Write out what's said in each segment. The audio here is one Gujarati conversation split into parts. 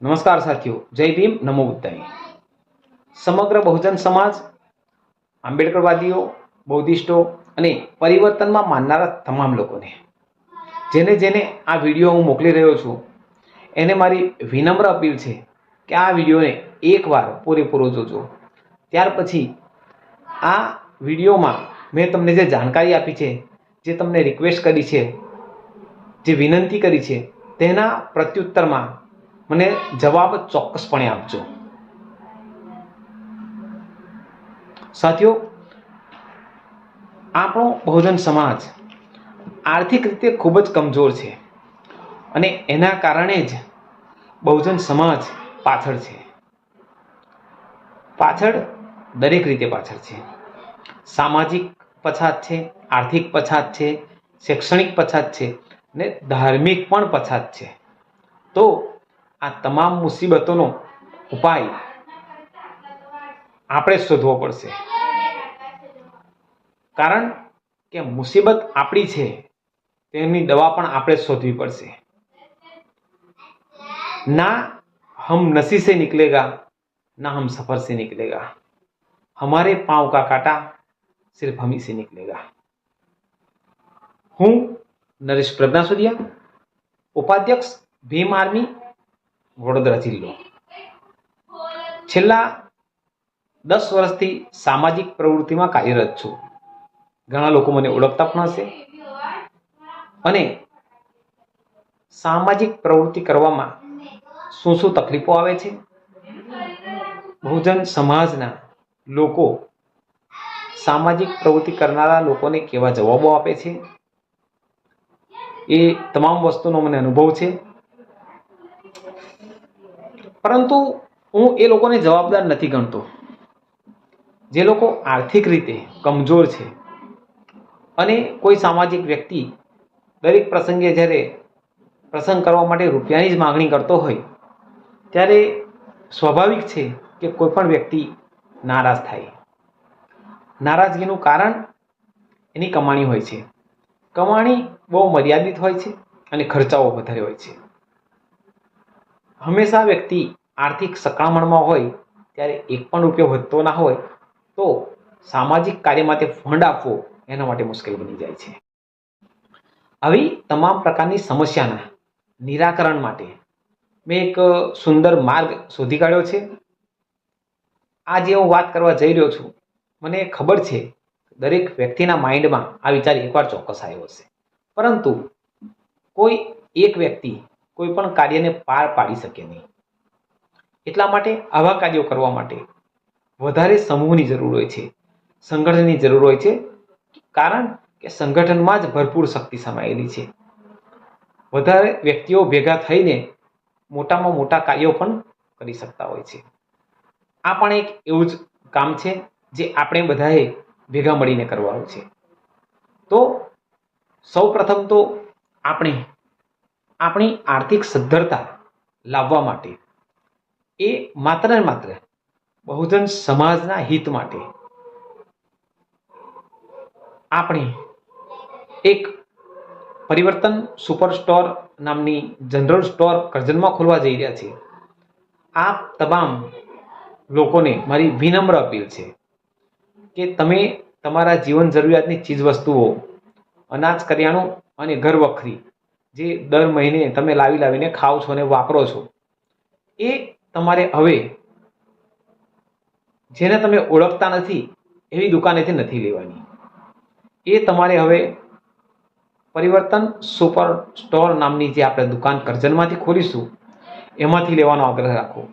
નમસ્કાર સાથીઓ, જય ભીમ, નમો બુદ્ધાય. સમગ્ર બહુજન સમાજ, આંબેડકરવાદીઓ, બૌદ્ધિસ્ટો અને પરિવર્તનમાં માનનારા તમામ લોકોને, જેને જેને આ વીડિયો હું મોકલી રહ્યો છું, એને મારી વિનમ્ર અપીલ છે કે આ વિડીયોને એકવાર પૂરેપૂરો જોજો. ત્યાર પછી આ વિડીયોમાં મેં તમને જે જાણકારી આપી છે, જે તમને રિક્વેસ્ટ કરી છે, જે વિનંતી કરી છે, તેના પ્રત્યુત્તરમાં મને જવાબ ચોક્કસપણે આપજો. સાથીઓ, આપણો બહુજન સમાજ આર્થિક રીતે ખૂબ જ કમજોર છે અને એના કારણે જ બહુજન સમાજ પાછળ છે. પાછળ દરેક રીતે પાછળ છે. સામાજિક પછાત છે, આર્થિક પછાત છે, શૈક્ષણિક પછાત છે ને ધાર્મિક પણ પછાત છે. તો આ તમામ મુસીબતોનો ઉપાય આપણે જ શોધવો પડશે કારણ કે મુસીબત આપણી છે તેની દવા પણ આપણે જ શોધવી પડશે ના हम नसी से निकलेगा ना हम सफर से निकलेगा हमारे पांव का कांटा सिर्फ हम ही से निकलेगा હું નરેશ પ્રજ્ઞાસુરિયા ઉપાધ્યક્ષ ભીમ આર્મી વડોદરા જિલ્લો છેલ્લા દસ વર્ષથી સામાજિક પ્રવૃત્તિમાં કાર્યરત છું. ઘણા લોકો મને ઓળખતા પણ હશે. અને સામાજિક પ્રવૃત્તિ કરવામાં શું શું તકલીફો આવે છે? બહુજન સમાજના લોકો સામાજિક પ્રવૃત્તિ કરનારા લોકોને કેવા જવાબો આપે છે? એ તમામ વસ્તુનો મને અનુભવ છે. પરંતુ હું એ લોકોને જવાબદાર નથી ગણતો. જે લોકો આર્થિક રીતે કમજોર છે અને કોઈ સામાજિક વ્યક્તિ દરેક પ્રસંગે જ્યારે પ્રસંગ કરવા માટે રૂપિયાની જ માગણી કરતો હોય, ત્યારે સ્વાભાવિક છે કે કોઈપણ વ્યક્તિ નારાજ થાય. નારાજગીનું કારણ એની કમાણી હોય છે. કમાણી બહુ મર્યાદિત હોય છે અને ખર્ચાઓ વધારે હોય છે. હંમેશા વ્યક્તિ આર્થિક સકામણમાં હોય, ત્યારે એક પણ રૂપિયો વધતો ના હોય, તો સામાજિક કાર્ય માટે ફંડ આપવો એના માટે મુશ્કેલ બની જાય છે. આવી તમામ પ્રકારની સમસ્યાના નિરાકરણ માટે મેં એક સુંદર માર્ગ શોધી કાઢ્યો છે. આ જે હું વાત કરવા જઈ રહ્યો છું, મને ખબર છે દરેક વ્યક્તિના માઇન્ડમાં આ વિચાર એકવાર ચોક્કસ આવ્યો હશે. પરંતુ કોઈ એક વ્યક્તિ કોઈ પણ કાર્યને પાર પાડી શકે નહીં. એટલા માટે આવા કાર્યો કરવા માટે વધારે સમૂહની જરૂર હોય છે, સંગઠનની જરૂર હોય છે, કારણ કે સંગઠનમાં જ ભરપૂર શક્તિ સમાયેલી છે. વધારે વ્યક્તિઓ ભેગા થઈને મોટામાં મોટા કાર્યો પણ કરી શકતા હોય છે. આ પણ એક એવું જ કામ છે જે આપણે બધાએ ભેગા મળીને કરવાનું છે. તો સૌ પ્રથમ તો આપણે આપણી આર્થિક સદ્ધરતા લાવવા માટે. એ માત્ર ને માત્ર બહુજન સમાજના હિત માટે. આપણે એક પરિવર્તન સુપર સ્ટોર નામની જનરલ સ્ટોર કરજણમાં ખોલવા જઈ રહ્યા છીએ. આ તમામ લોકોને મારી વિનમ્ર અપીલ છે કે તમે તમારા જીવન જરૂરિયાતની ચીજ વસ્તુઓ અનાજ, કરિયાણું અને ઘર વખરી જે દર મહિને તમે લાવી લાવીને ખાઓ છો અને વાપરો છો, એ તમારે હવે જેને તમે ઓળખતા નથી એવી દુકાનેથી નથી લેવાની. એ તમારે હવે પરિવર્તન સુપર સ્ટોર નામની જે આપણે દુકાન કરજણમાંથી ખોલીશું, એમાંથી લેવાનો આગ્રહ રાખો.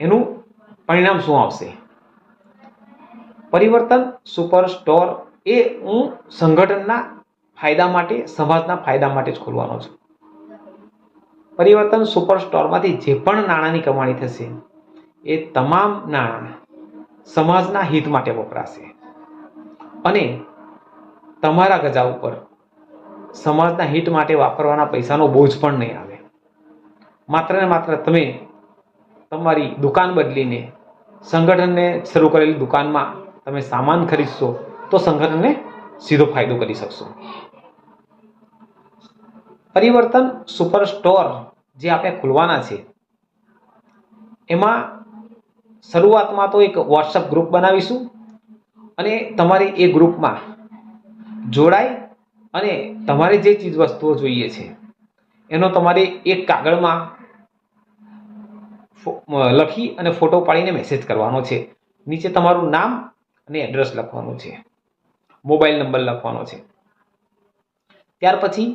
એનું પરિણામ શું આવશે? પરિવર્તન સુપર સ્ટોર એ હું સંગઠનના ફાયદા માટે સમાજના ફાયદા માટે જ ખોલવાનો છે. પરિવર્તન સુપર સ્ટોરમાંથી જે પણ નાણાંની કમાણી થશે, એ તમામ નાણાં સમાજના હિત માટે વપરાશે. અને તમારા ગજા ઉપર સમાજના હિત માટે વાપરવાના પૈસાનો બોજ પણ નહીં આવે. માત્ર ને માત્ર તમે તમારી દુકાન બદલીને સંગઠનને શરૂ કરેલી દુકાનમાં તમે સામાન ખરીદશો, તો સંગઠનને સીધો ફાયદો કરી શકશો. પરિવર્તન સુપર સ્ટોર જે આપણે ખોલવાના છે એમાં શરૂઆતમાં તો એક વોટ્સઅપ ગ્રુપ બનાવીશું અને તમારે એ ગ્રુપમાં જોડાય અને તમારે જે ચીજ વસ્તુઓ જોઈએ છે, એનો તમારે એક કાગળમાં લખી અને ફોટો પાડીને મેસેજ કરવાનો છે. નીચે તમારું નામ અને એડ્રેસ લખવાનું છે. મોબાઈલ નંબર લખવાનો છે. ત્યાર પછી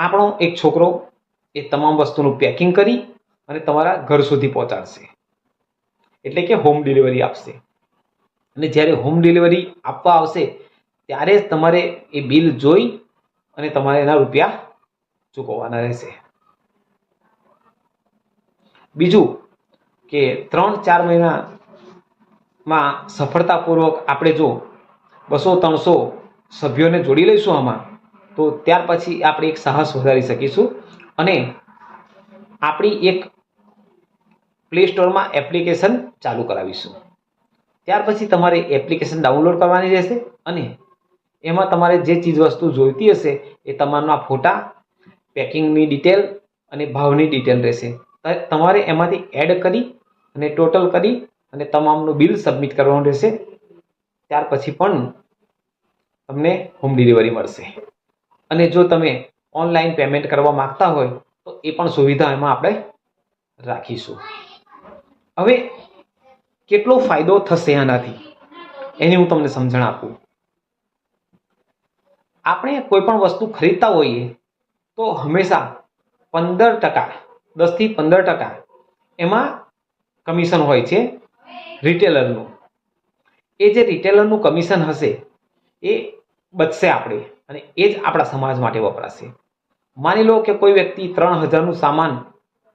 આપણો એક છોકરો એ તમામ વસ્તુનું પેકિંગ કરી અને તમારા ઘર સુધી પહોંચાડશે. એટલે કે હોમ ડિલિવરી આપશે. અને જ્યારે હોમ ડિલિવરી આપવા આવશે, ત્યારે જ તમારે એ બિલ જોઈ અને તમારે એના રૂપિયા ચૂકવવાના રહેશે. બીજું કે ત્રણ ચાર મહિનામાં સફળતાપૂર્વક આપણે જો બસો ત્રણસો સભ્યોને જોડી લઈશું આમાં તો ત્યાર પછી આપણે એક સાહસ વધારી શકીશું અને આપણી એક પ્લે સ્ટોરમાં એપ્લિકેશન ચાલુ કરાવીશું. ત્યાર પછી તમારે એપ્લિકેશન ડાઉનલોડ કરવાની રહેશે અને એમાં તમારે જે ચીજ વસ્તુ જોઈતી હશે એ તમારના ફોટા, પેકિંગની ડિટેલ અને ભાવની ડિટેલ રહેશે. તમારે એમાંથી એડ કરી અને ટોટલ કરી અને તમામનું બિલ સબમિટ કરવાનું રહેશે. ત્યાર પછી પણ તમને હોમ ડિલિવરી મળશે. અને જો તમે ઓનલાઈન પેમેન્ટ કરવા માંગતા હોય, તો એ પણ સુવિધા એમાં આપણે રાખીશું. હવે, કેટલો ફાયદો થશે આનાથી? એની હું તમને સમજણ આપું. આપણે કોઈ પણ વસ્તુ ખરીદતા હોઈએ, તો હંમેશા પંદર ટકા દસથી પંદર ટકા એમાં કમિશન હોય છે રિટેલરનું એ જે રિટેલરનું કમિશન હશે, એ બચશે આપણે અને એ જ આપણા સમાજ માટે વપરાશે. માની લો કે કોઈ વ્યક્તિ ત્રણ હજારનું સામાન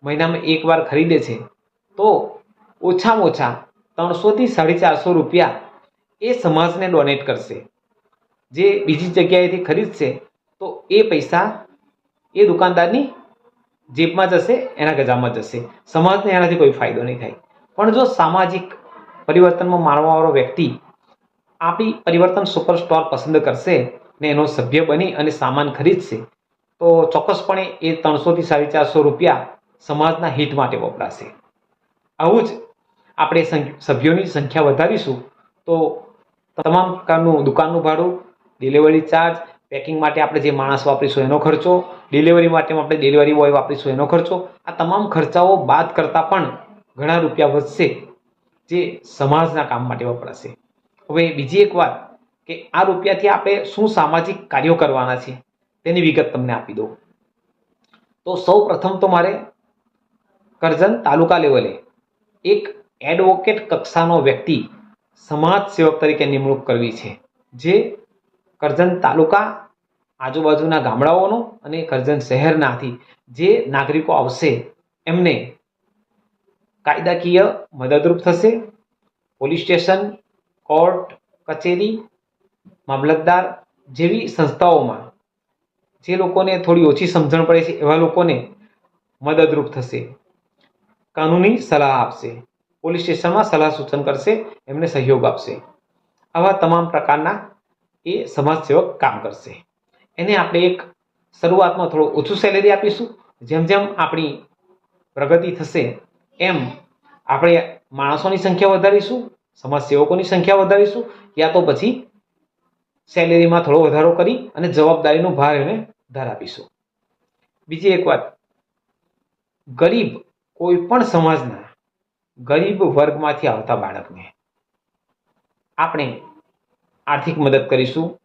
મહિનામાં એકવાર ખરીદે છે, તો ઓછામાં ઓછા ત્રણસોથી સાડી ચારસો રૂપિયા એ સમાજને ડોનેટ કરશે. જે બીજી જગ્યાએથી ખરીદશે, તો એ પૈસા એ દુકાનદારની જેબમાં જશે, એના ગજામાં જશે. સમાજને એનાથી કોઈ ફાયદો નહીં થાય. પણ જો સામાજિક પરિવર્તનમાં માણવાવાળો વ્યક્તિ આપણી પરિવર્તન સુપર સ્ટોર પસંદ કરશે ને એનો સભ્ય બની અને સામાન ખરીદશે, તો ચોક્કસપણે એ ત્રણસોથી સાડી ચારસો રૂપિયા સમાજના હિત માટે વપરાશે. આવું જ આપણે સભ્યોની સંખ્યા વધારીશું, તો તમામ પ્રકારનું દુકાનનું ભાડું ડિલિવરી ચાર્જ પેકિંગ માટે આપણે જે માણસ વાપરીશું એનો ખર્ચો ડિલિવરી માટે આપણે ડિલિવરી બોય વાપરીશું એનો ખર્ચો, આ તમામ ખર્ચાઓ બાદ કરતાં પણ ઘણા રૂપિયા વધશે જે સમાજના કામ માટે વપરાશે. હવે બીજી એક વાત કે આ રૂપિયાથી આપણે શું સામાજિક કાર્યો કરવાના છે તેની વિગત તમને આપી દઉં. તો સૌ પ્રથમ તો મારે કરજણ તાલુકા લેવલે એક એડવોકેટ કક્ષાનો વ્યક્તિ સમાજ સેવક તરીકે નિમણૂક કરવી છે, જે કરજણ તાલુકા આજુબાજુના ગામડાઓનો અને કરજણ શહેરનાથી જે નાગરિકો આવશે એમને કાયદાકીય મદદરૂપ થશે, પોલીસ સ્ટેશન કોર્ટ, કચેરી, મામલતદાર જેવી સંસ્થાઓમાં જે લોકોને થોડી ઓછી સમજણ પડે છે, એવા લોકોને મદદરૂપ થશે, કાનૂની સલાહ આપશે, પોલીસ સ્ટેશનમાં સલાહ સૂચન કરશે, એમને સહયોગ આપશે. આવા તમામ પ્રકારના એ સમાજ સેવક કામ કરશે. એને આપણે એક શરૂઆતમાં થોડું ઓછું સેલેરી આપીશું. જેમ જેમ આપણી પ્રગતિ થશે, એમ આપણે માણસોની સંખ્યા વધારીશું સમાજ સેવકોની સંખ્યા વધારીશું યા તો પછી સેલેરીમાં થોડો વધારો કરી અને જવાબદારીનો ભાર એને ધરાવીશું. બીજી એક વાત. ગરીબ કોઈ પણ સમાજના ગરીબ વર્ગમાંથી આવતા બાળકને આપણે આર્થિક મદદ કરીશું.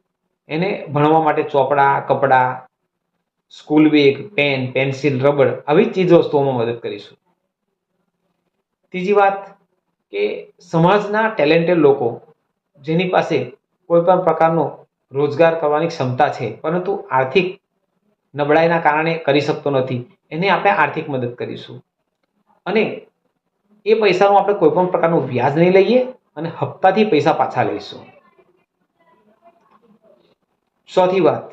એને ભણવા માટે ચોપડા, કપડાં, school bag, pen, pencil, rubber આવી ચીજ વસ્તુઓમાં મદદ કરીશું. ત્રીજી વાત. કે સમાજના ટેલેન્ટેડ લોકો જેની પાસે કોઈ પણ પ્રકારનો રોજગાર કરવાની ક્ષમતા છે, પરંતુ આર્થિક નબળાઈના કારણે કરી શકતો નથી, એને આપણે આર્થિક મદદ કરીશું. અને એ પૈસાનું આપણે કોઈ પણ પ્રકારનું વ્યાજ નહીં લઈએ અને હપ્તાથી પૈસા પાછા લઈશું. ચોથી વાત,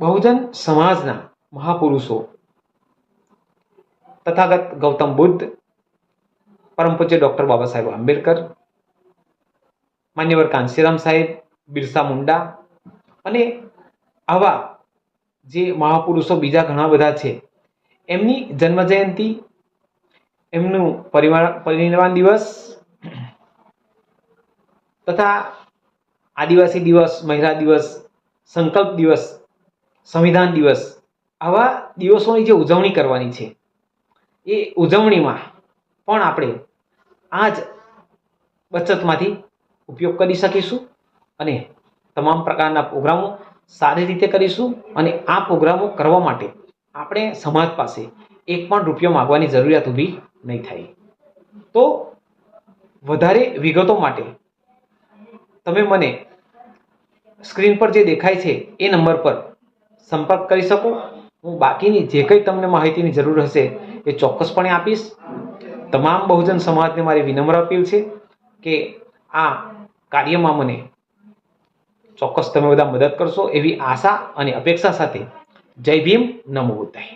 બહુજન સમાજના મહાપુરુષો, તથાગત ગૌતમ બુદ્ધ પરમ પૂજ્ય ડૉક્ટર બાબા સાહેબ આંબેડકર, માન્યવર કાંશીરામ સાહેબ, બિરસા મુંડા અને આવા જે મહાપુરુષો બીજા ઘણા બધા છે, એમની જન્મજયંતિ, એમનું પરિવાર પરિનિર્વાણ દિવસ તથા આદિવાસી દિવસ, મહિલા દિવસ, સંકલ્પ દિવસ, સંવિધાન દિવસ આવા દિવસોની જે ઉજવણી કરવાની છે, એ ઉજવણીમાં પણ આપણે આ જ બચતમાંથી ઉપયોગ કરી શકીશું અને તમામ પ્રકારના પ્રોગ્રામો સારી રીતે કરીશું અને આ પ્રોગ્રામો કરવા માટે આપણે સમાજ પાસે એક પણ રૂપિયો માગવાની જરૂરિયાત ઊભી નહીં થાય. તો વધારે વિગતો માટે તમે મને સ્ક્રીન પર જે દેખાય છે એ નંબર પર સંપર્ક કરી શકો. હું બાકીની જે કંઈ તમને માહિતીની જરૂર હશે એ ચોક્કસપણે આપીશ. તમામ બહુજન સમાજને મારી વિનમ્ર અપીલ છે કે આ કાર્યમાં મને ચોક્કસ તમે બધા મદદ કરશો એવી આશા અને અપેક્ષા સાથે જય ભીમ નમો બુદ્ધાય.